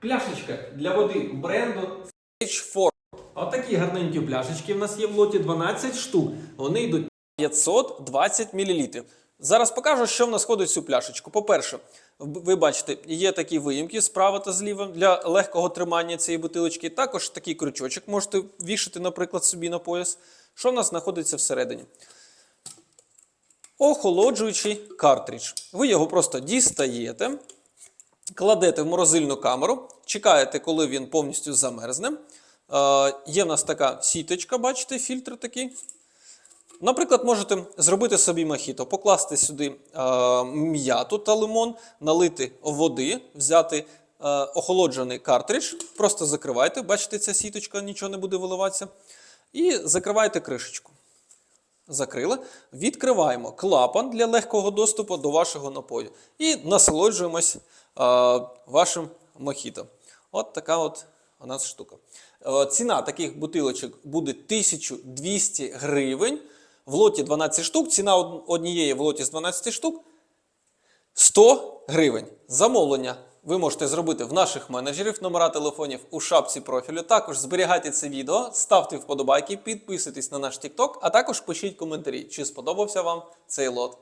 Пляшечка для води бренду Stage 4 Отакі гарненькі пляшечки в нас є в лоті 12 штук. Вони йдуть 520 мл. Зараз покажу, що в нас входить в цю пляшечку. По-перше, ви бачите, є такі виїмки справа та зліва для легкого тримання цієї бутилочки. Також такий крючочок можете вішати, наприклад, собі на пояс. Що в нас знаходиться всередині? Охолоджуючий картридж. Ви його просто дістаєте, кладете в морозильну камеру, чекаєте, коли він повністю замерзне. Е, є в нас така сіточка, бачите, фільтр такий. Наприклад, можете зробити собі мохіто, покласти сюди е, м'яту та лимон, налити води, взяти е, охолоджений картридж, просто закривайте, бачите, ця сіточка нічого не буде виливатися. І закривайте кришечку. Закрили. Відкриваємо клапан для легкого доступу до вашого напою. І насолоджуємось е, вашим мохіто. От така от у нас штука. Е, ціна таких бутилочок буде 1200 гривень. В лоті 12 штук. Ціна однієї в лоті з 12 штук 100 гривень. Замовлення ви можете зробити в наших менеджерів, номера телефонів у шапці профілю. Також зберігайте це відео, ставте вподобайки, підписуйтесь на наш TikTok, а також пишіть коментарі, чи сподобався вам цей лот.